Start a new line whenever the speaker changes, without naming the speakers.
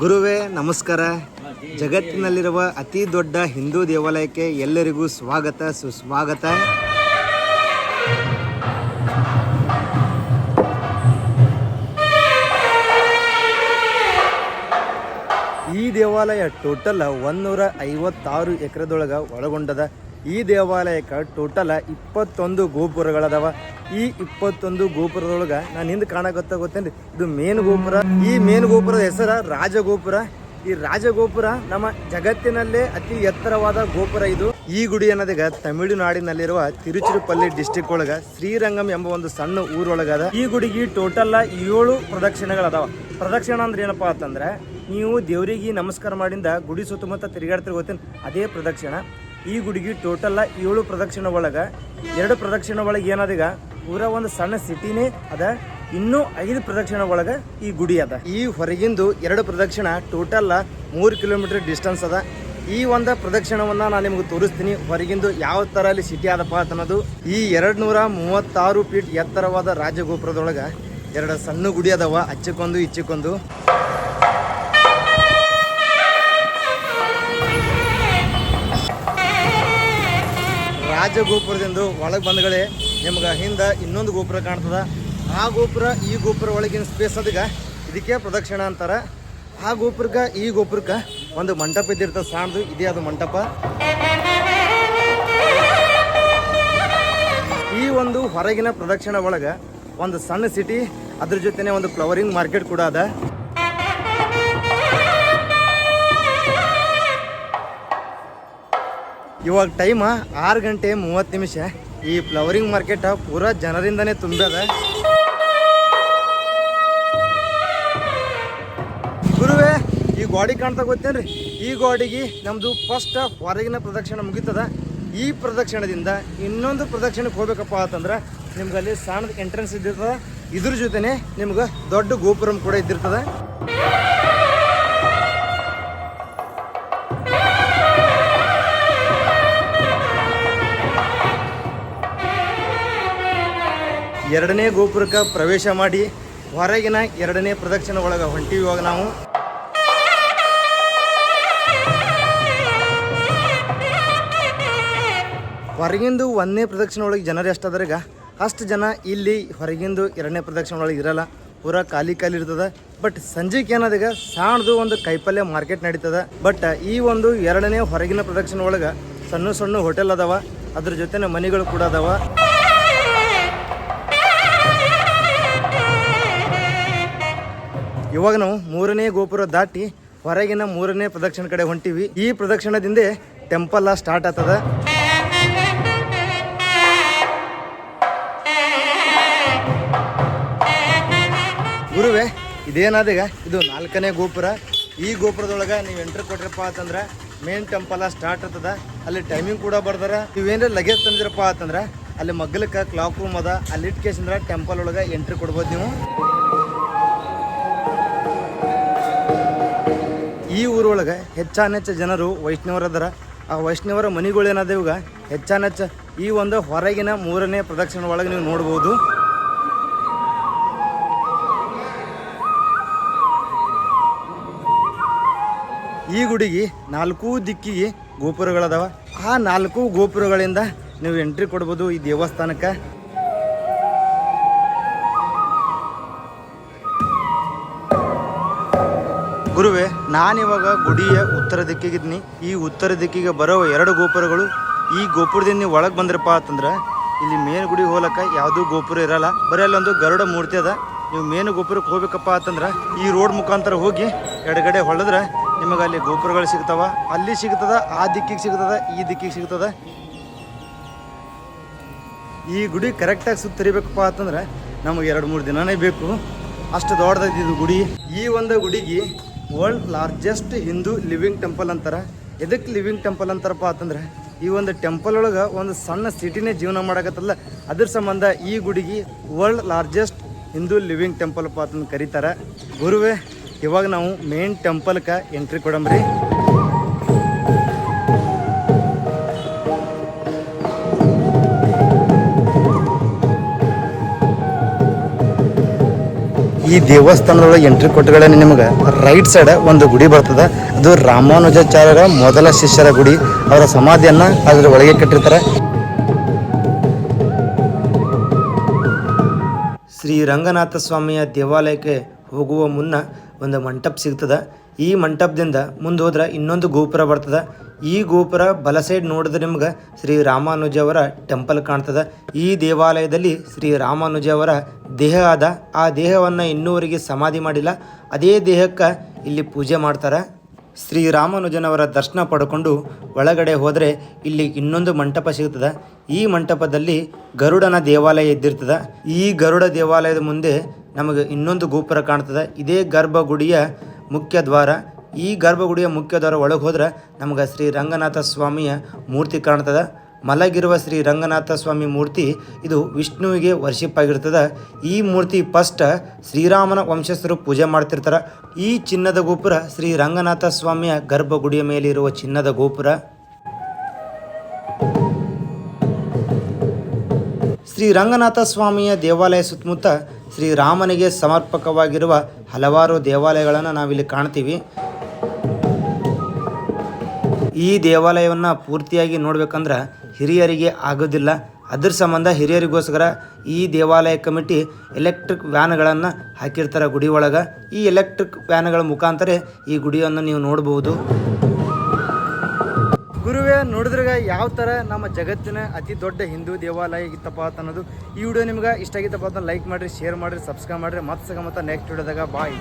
ಗುರುವೇ, ನಮಸ್ಕಾರ. ಜಗತ್ತಿನಲ್ಲಿರುವ ಅತಿ ದೊಡ್ಡ ಹಿಂದೂ ದೇವಾಲಯಕ್ಕೆ ಎಲ್ಲರಿಗೂ ಸ್ವಾಗತ, ಸುಸ್ವಾಗತ. ಈ ದೇವಾಲಯ ಟೋಟಲ್ ಒಂದೂರ ಐವತ್ತಾರು ಎಕರೆದೊಳಗ ಒಳಗೊಂಡದ ಈ ದೇವಾಲಯಕ್ಕೆ ಟೋಟಲ್ ಇಪ್ಪತ್ತೊಂದು ಗೋಪುರಗಳದಾವ. ಈ ಇಪ್ಪತ್ತೊಂದು ಗೋಪುರದೊಳಗ ನಾನು ಹಿಂದೆ ಕಾಣಕತ್ತ ಗೊತ್ತೇನ್ರಿ? ಇದು ಮೇನ್ ಗೋಪುರ. ಈ ಮೇನ್ ಗೋಪುರದ ಹೆಸರ ರಾಜಗೋಪುರ. ಈ ರಾಜಗೋಪುರ ನಮ್ಮ ಜಗತ್ತಿನಲ್ಲೇ ಅತಿ ಎತ್ತರವಾದ ಗೋಪುರ ಇದು. ಈ ಗುಡಿ ಅನ್ನೋದೀಗ ತಮಿಳುನಾಡಿನಲ್ಲಿರುವ ತಿರುಚಿರುಪಲ್ಲಿ ಡಿಸ್ಟಿಕ್ ಒಳಗ ಶ್ರೀರಂಗಂ ಎಂಬ ಒಂದು ಸಣ್ಣ ಊರೊಳಗದ. ಈ ಗುಡಿಗೆ ಟೋಟಲ್ ಏಳು ಪ್ರದಕ್ಷಿಣೆಗಳದಾವ. ಪ್ರದಕ್ಷಿಣ ಅಂದ್ರೆ ಏನಪ್ಪಾ ಅಂತಂದ್ರೆ, ನೀವು ದೇವರಿಗೆ ನಮಸ್ಕಾರ ಮಾಡಿಂದ ಗುಡಿ ಸುತ್ತಮುತ್ತ ತಿರುಗಾಡ್ತಿರ್ ಗೊತ್ತೇನು ಅದೇ ಪ್ರದಕ್ಷಿಣ. ಈ ಗುಡಿಗೆ ಟೋಟಲ್ ಏಳು ಪ್ರದಕ್ಷಿಣ ಒಳಗೆ, ಎರಡು ಪ್ರದಕ್ಷಿಣ ಒಳಗೆ ಏನದೀಗ ಪೂರ ಒಂದು ಸಣ್ಣ ಸಿಟಿನೇ ಅದ. ಇನ್ನೂ ಐದು ಪ್ರದಕ್ಷಿಣ ಒಳಗೆ ಈ ಗುಡಿ ಅದ. ಈ ಹೊರಗಿಂದು ಎರಡು ಪ್ರದಕ್ಷಿಣ ಟೋಟಲ್ ಮೂರು ಕಿಲೋಮೀಟರ್ ಡಿಸ್ಟೆನ್ಸ್ ಅದ. ಈ ಒಂದು ಪ್ರದಕ್ಷಿಣವನ್ನ ನಾನು ನಿಮ್ಗೆ ತೋರಿಸ್ತೀನಿ. ಹೊರಗಿಂದು ಯಾವ ಥರ ಅಲ್ಲಿ ಸಿಟಿ ಆದಪ್ಪ ಅನ್ನೋದು ಈ ಎರಡ್ ನೂರ ಮೂವತ್ತಾರು ಫೀಟ್ ಎತ್ತರವಾದ ರಾಜಗೋಪುರದೊಳಗೆ ಎರಡು ಸಣ್ಣ ಗುಡಿ ಅದಾವ. ಅಚ್ಚಕ್ಕೊಂದು ಇಚ್ಚಕ್ಕೊಂದು ರಾಜಗೋಪುರದಿಂದ ಒಳಗೆ ಬಂದಗಳೇ, ನಿಮ್ಗೆ ಹಿಂದೆ ಇನ್ನೊಂದು ಗೋಪುರ ಕಾಣ್ತದ. ಆ ಗೋಪುರ, ಈ ಗೋಪುರ ಒಳಗಿನ ಸ್ಪೇಸ್ ಅದಕ್ಕೆ ಇದಕ್ಕೆ ಪ್ರದಕ್ಷಿಣ ಅಂತಾರ. ಆ ಗೋಪುರಕ್ಕೆ ಈ ಗೋಪುರಕ್ಕೆ ಒಂದು ಮಂಟಪ ಇದ್ದಿರ್ತದೆ, ಸಾಣದು. ಇದೇ ಅದು ಮಂಟಪ. ಈ ಒಂದು ಹೊರಗಿನ ಪ್ರದಕ್ಷಿಣ ಒಳಗೆ ಒಂದು ಸಣ್ಣ ಸಿಟಿ ಅದ್ರ ಜೊತೆನೆ ಒಂದು ಫ್ಲವರಿಂಗ್ ಮಾರ್ಕೆಟ್ ಕೂಡ ಅದ. ಇವಾಗ ಟೈಮ್ ಆರು ಗಂಟೆ ಮೂವತ್ತು ನಿಮಿಷ. ಈ ಫ್ಲವರಿಂಗ್ ಮಾರ್ಕೆಟ್ ಪೂರಾ ಜನರಿಂದನೇ ತುಂಬ್ಯದ ಗುರುವೇ, ಈ ಗೋಡಿ ಕಾಣ್ತಾ ಗೊತ್ತೇನ್ರಿ? ಈ ಗೋಡಿಗೆ ನಮ್ದು ಫಸ್ಟ್ ಹೊರಗಿನ ಪ್ರದಕ್ಷಿಣೆ ಮುಗೀತದ. ಈ ಪ್ರದಕ್ಷಿಣದಿಂದ ಇನ್ನೊಂದು ಪ್ರದಕ್ಷಿಣಕ್ಕೆ ಹೋಗ್ಬೇಕಪ್ಪ ಅಂತಂದ್ರೆ ನಿಮ್ಗೆ ಅಲ್ಲಿ ಸಣ್ಣದ ಎಂಟ್ರೆನ್ಸ್ ಇದ್ದಿರ್ತದ. ಇದ್ರ ಜೊತೆನೆ ನಿಮ್ಗೆ ದೊಡ್ಡ ಗೋಪುರಂ ಕೂಡ ಇದ್ದಿರ್ತದ. ಎರಡನೇ ಗೋಪುರಕ್ಕೆ ಪ್ರವೇಶ ಮಾಡಿ ಹೊರಗಿನ ಎರಡನೇ ಪ್ರದಕ್ಷಿಣೆ ಒಳಗೆ ಹೊಂಟಿವಿ ಇವಾಗ ನಾವು. ಹೊರಗಿಂದು ಒಂದನೇ ಪ್ರದಕ್ಷಿಣೆ ಒಳಗೆ ಜನರು ಎಷ್ಟಾದ್ರೆ ಅಷ್ಟು ಜನ ಇಲ್ಲಿ ಹೊರಗಿಂದು ಎರಡನೇ ಪ್ರದಕ್ಷಿಣೆ ಒಳಗೆ ಇರಲ್ಲ. ಪೂರ ಖಾಲಿ ಖಾಲಿ ಇರ್ತದ. ಬಟ್ ಸಂಜೆಗೆ ಏನದೀಗ ಸಣ್ಣದು ಒಂದು ಕೈಪಲ್ಯ ಮಾರ್ಕೆಟ್ ನಡೀತದ. ಬಟ್ ಈ ಒಂದು ಎರಡನೇ ಹೊರಗಿನ ಪ್ರದಕ್ಷಿಣೆ ಒಳಗೆ ಸಣ್ಣ ಸಣ್ಣ ಹೋಟೆಲ್ ಅದಾವ. ಅದ್ರ ಜೊತೆನೆ ಮನೆಗಳು ಕೂಡ ಅದಾವ. ಇವಾಗ ನಾವು ಮೂರನೇ ಗೋಪುರ ದಾಟಿ ಹೊರಗಿನ ಮೂರನೇ ಪ್ರದಕ್ಷಿಣ ಕಡೆ ಹೊಂಟಿವಿ. ಈ ಪ್ರದಕ್ಷಿಣದಿಂದ ಟೆಂಪಲ್ ಸ್ಟಾರ್ಟ್ ಆಗ್ತದ. ಗುರುವೆ, ಇದೇನಾದೀಗ? ಇದು ನಾಲ್ಕನೇ ಗೋಪುರ. ಈ ಗೋಪುರದೊಳಗೆ ನೀವು ಎಂಟ್ರ್ ಕೊಟ್ರಪ್ಪ ಅಂತಂದ್ರೆ ಮೇನ್ ಟೆಂಪಲ್ ಸ್ಟಾರ್ಟ್ ಆಗ್ತದ. ಅಲ್ಲಿ ಟೈಮಿಂಗ್ ಕೂಡ ಬರ್ದಾರ. ನೀವೇನ್ರ ಲಗೇಜ್ ತಂದಿರಪ್ಪ ಅಂತಂದ್ರೆ ಅಲ್ಲಿ ಮಗ್ಲಕ್ಕೆ ಕ್ಲಾಕ್ ರೂಮ್ ಅದ. ಅಲ್ಲಿ ಇಟ್ಕೇಸಂದ್ರೆ ಟೆಂಪಲ್ ಒಳಗೆ ಎಂಟ್ರಿ ಕೊಡ್ಬೋದು ನೀವು. ಊರೊಳಗೆ ಹೆಚ್ಚಾನೆಚ್ಚ ಜನರು ವೈಷ್ಣವರದರ, ಆ ವೈಷ್ಣವರ ಮನೆಗಳು ಏನಾದ ಇವಾಗ. ಹೆಚ್ಚಾನೆಚ್ಚ ಈ ಒಂದು ಹೊರಗಿನ ಮೂರನೇ ಪ್ರದಕ್ಷಿಣೆ ಒಳಗೆ ನೀವು ನೋಡ್ಬೋದು. ಈ ಗುಡಿಗೆ ನಾಲ್ಕು ದಿಕ್ಕಿಗೆ ಗೋಪುರಗಳದಾವ. ಆ ನಾಲ್ಕು ಗೋಪುರಗಳಿಂದ ನೀವು ಎಂಟ್ರಿ ಕೊಡ್ಬೋದು ಈ ದೇವಸ್ಥಾನಕ್ಕೆ. ಗುರುವೆ, ನಾನಿವಾಗ ಗುಡಿಯ ಉತ್ತರ ದಿಕ್ಕಿಗಿದ್ನಿ ಈ ಉತ್ತರ ದಿಕ್ಕಿಗೆ ಬರೋ ಎರಡು ಗೋಪುರಗಳು ಈ ಗೋಪುರದಿಂದ ನೀವು ಒಳಗೆ ಬಂದ್ರಪ್ಪ ಅಂತಂದ್ರೆ ಇಲ್ಲಿ ಮೇನ್ ಗುಡಿ ಹೋಲಕ್ಕ ಯಾವುದೂ ಗೋಪುರ ಇರಲ್ಲ. ಬರೀ ಅಲ್ಲೊಂದು ಗರುಡ ಮೂರ್ತಿ ಅದ. ನೀವು ಮೇನು ಗೋಪುರಕ್ಕೆ ಹೋಗ್ಬೇಕಪ್ಪ ಅಂತಂದ್ರೆ ಈ ರೋಡ್ ಮುಖಾಂತರ ಹೋಗಿ ಎಡಗಡೆ ಹೊಳೆದ್ರೆ ನಿಮಗೆ ಅಲ್ಲಿ ಗೋಪುರಗಳು ಸಿಗ್ತಾವ. ಅಲ್ಲಿ ಸಿಗ್ತದ, ಆ ದಿಕ್ಕಿಗೆ ಸಿಗ್ತದ, ಈ ದಿಕ್ಕಿಗೆ ಸಿಗ್ತದ. ಈ ಗುಡಿ ಕರೆಕ್ಟಾಗಿ ಸುತ್ತರಿಬೇಕಪ್ಪ ಅಂತಂದ್ರೆ ನಮಗೆ ಎರಡು ಮೂರು ದಿನನೇ ಬೇಕು. ಅಷ್ಟು ದೊಡ್ಡದೈತಿ ಇದು ಗುಡಿ. ಈ ಒಂದು ಗುಡಿಗೆ world largest Hindu living temple ಅಂತಾರೆ. ಎದಕ್ಕೆ ಲಿವಿಂಗ್ ಟೆಂಪಲ್ ಅಂತಾರಪ್ಪ ಅಂತಂದ್ರೆ, ಈ ಒಂದು ಟೆಂಪಲ್ ಒಳಗೆ ಒಂದು ಸಣ್ಣ ಸಿಟಿನೇ ಜೀವನ ಮಾಡಕತ್ತಲ್ಲ ಅದ್ರ ಸಂಬಂಧ ಈ ಗುಡಿಗೆ world largest Hindu living temple ಅಪ್ಪ ಅಂತಂದು ಕರೀತಾರೆ. ಗುರುವೇ, ಇವಾಗ ನಾವು ಮೇನ್ ಟೆಂಪಲ್ಗೆ ಎಂಟ್ರಿ ಕೊಡಂಬ್ರಿ ಈ ದೇವಸ್ಥಾನದೊಳಗೆ ಎಂಟ್ರಿ ಕೊಟ್ಟಗಳೇ ನಿಮಗೆ. ರೈಟ್ ಸೈಡ್ ಒಂದು ಗುಡಿ ಬರ್ತದೆ. ಅದು ರಾಮಾನುಜಾಚಾರ್ಯರ ಮೊದಲ ಶಿಷ್ಯರ ಗುಡಿ. ಅವರ ಸಮಾಧಿಯನ್ನ ಅದರ ಒಳಗೆ ಕಟ್ಟಿರ್ತಾರೆ. ಶ್ರೀ ರಂಗನಾಥ ಸ್ವಾಮಿಯ ದೇವಾಲಯಕ್ಕೆ ಹೋಗುವ ಮುನ್ನ ಒಂದು ಮಂಟಪ ಸಿಗ್ತದ. ಈ ಮಂಟಪದಿಂದ ಮುಂದೆ ಹೋದ್ರೆ ಇನ್ನೊಂದು ಗೋಪುರ ಬರ್ತದ. ಈ ಗೋಪುರ ಬಲ ಸೈಡ್ ನೋಡಿದ್ರೆ ನಿಮ್ಗೆ ಶ್ರೀ ರಾಮಾನುಜ ಅವರ ಟೆಂಪಲ್ ಕಾಣ್ತದೆ. ಈ ದೇವಾಲಯದಲ್ಲಿ ಶ್ರೀ ರಾಮಾನುಜ ಅವರ ದೇಹ ಆದ. ಆ ದೇಹವನ್ನು ಇನ್ನೂವರೆಗೆ ಸಮಾಧಿ ಮಾಡಿಲ್ಲ. ಅದೇ ದೇಹಕ್ಕೆ ಇಲ್ಲಿ ಪೂಜೆ ಮಾಡ್ತಾರೆ. ಶ್ರೀ ರಾಮಾನುಜನವರ ದರ್ಶನ ಪಡ್ಕೊಂಡು ಒಳಗಡೆ ಹೋದರೆ ಇಲ್ಲಿ ಇನ್ನೊಂದು ಮಂಟಪ ಸಿಗ್ತದೆ. ಈ ಮಂಟಪದಲ್ಲಿ ಗರುಡನ ದೇವಾಲಯ ಇದ್ದಿರ್ತದೆ. ಈ ಗರುಡ ದೇವಾಲಯದ ಮುಂದೆ ನಮಗೆ ಇನ್ನೊಂದು ಗೋಪುರ ಕಾಣ್ತದೆ. ಇದೇ ಗರ್ಭಗುಡಿಯ ಮುಖ್ಯ ದ್ವಾರ. ಈ ಗರ್ಭಗುಡಿಯ ಮುಖ್ಯ ದ್ವಾರ ಒಳಗೆ ಹೋದ್ರೆ ನಮಗೆ ಶ್ರೀ ರಂಗನಾಥ ಸ್ವಾಮಿಯ ಮೂರ್ತಿ ಕಾಣ್ತದೆ. ಮಲಗಿರುವ ಶ್ರೀ ರಂಗನಾಥ ಸ್ವಾಮಿ ಮೂರ್ತಿ ಇದು ವಿಷ್ಣುವಿಗೆ ವರ್ಷಿಪ್ ಆಗಿರ್ತದೆ. ಈ ಮೂರ್ತಿ ಫಸ್ಟ್ ಶ್ರೀರಾಮನ ವಂಶಸ್ಥರು ಪೂಜೆ ಮಾಡ್ತಿರ್ತಾರೆ. ಈ ಚಿನ್ನದ ಗೋಪುರ ಶ್ರೀ ರಂಗನಾಥ ಸ್ವಾಮಿಯ ಗರ್ಭಗುಡಿಯ ಮೇಲೆ ಇರುವ ಚಿನ್ನದ ಗೋಪುರ. ಶ್ರೀ ರಂಗನಾಥ ಸ್ವಾಮಿಯ ದೇವಾಲಯ ಸುತ್ತಮುತ್ತ ಶ್ರೀ ರಾಮನಿಗೆ ಸಮರ್ಪಕವಾಗಿರುವ ಹಲವಾರು ದೇವಾಲಯಗಳನ್ನು ನಾವಿಲ್ಲಿ ಕಾಣ್ತೀವಿ. ಈ ದೇವಾಲಯವನ್ನು ಪೂರ್ತಿಯಾಗಿ ನೋಡ್ಬೇಕಂದ್ರೆ ಹಿರಿಯರಿಗೆ ಆಗೋದಿಲ್ಲ. ಅದ್ರ ಸಂಬಂಧ ಹಿರಿಯರಿಗೋಸ್ಕರ ಈ ದೇವಾಲಯ ಕಮಿಟಿ ಎಲೆಕ್ಟ್ರಿಕ್ ವ್ಯಾನ್ಗಳನ್ನು ಹಾಕಿರ್ತಾರೆ ಗುಡಿ ಒಳಗೆ. ಈ ಎಲೆಕ್ಟ್ರಿಕ್ ವ್ಯಾನ್ಗಳ ಮುಖಾಂತರ ಈ ಗುಡಿಯನ್ನು ನೀವು ನೋಡ್ಬೋದು. ಗುರುವೇ, ನೋಡಿದ್ರಾಗ ಯಾವ ಥರ ನಮ್ಮ ಜಗತ್ತಿನ ಅತಿ ದೊಡ್ಡ ಹಿಂದೂ ದೇವಾಲಯ ಇತ್ತಪ್ಪ ಅಂತ ಅನ್ನೋದು ಈ ವಿಡಿಯೋ ನಿಮ್ಗೆ ಇಷ್ಟ ಆಗಿತ್ತಪ್ಪ ಅಂತ ಲೈಕ್ ಮಾಡಿರಿ ಶೇರ್ ಮಾಡಿರಿ ಸಬ್ಸ್ಕ್ರೈಬ್ ಮಾಡಿರಿ. ಮತ್ತೆ ಸಿಗ ಮತ್ತೆ ನೆಕ್ಸ್ಟ್ ವಿಡಿಯೋದಾಗ ಬಾಯ್